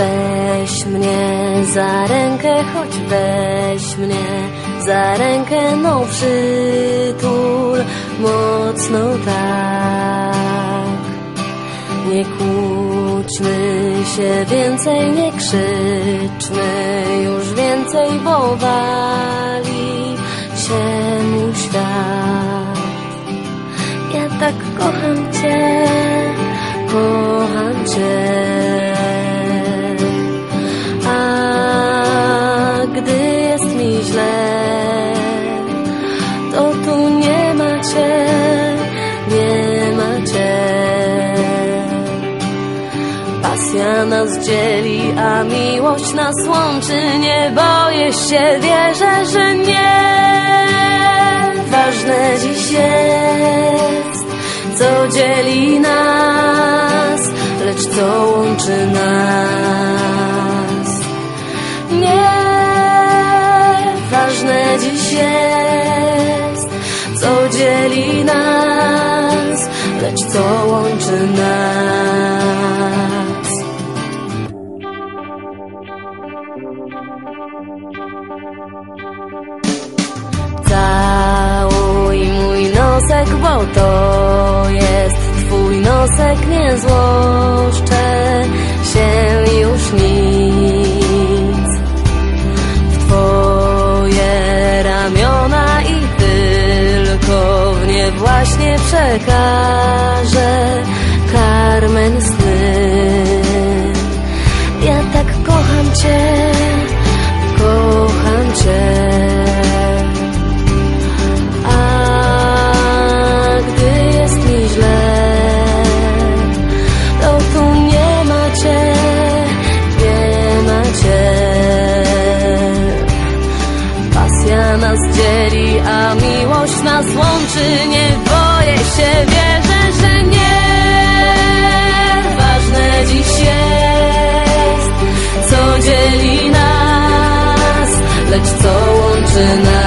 weź mnie za rękę, choć weź mnie za rękę, no przytul mocno tak. Nie kłóćmy się więcej, nie krzyczmy już więcej, bo wali się mu świat. Ja tak kocham Cię, kocham Cię. Nas dzieli, a miłość nas łączy. Nie boję się, wierzę, że nie. Ważne dziś jest, co dzieli nas, lecz co łączy nas. Nie, ważne dziś jest, co dzieli nas, lecz co łączy nas. Nosek, bo to jest twój nosek, nie złoszczę się już nic. W twoje ramiona i tylko w nie właśnie przekażę Carmen sny. Ja tak kocham cię, nas dzieli, a miłość nas łączy. Nie boję się, wierzę, że nie. Ważne dziś jest, co dzieli nas, lecz co łączy nas.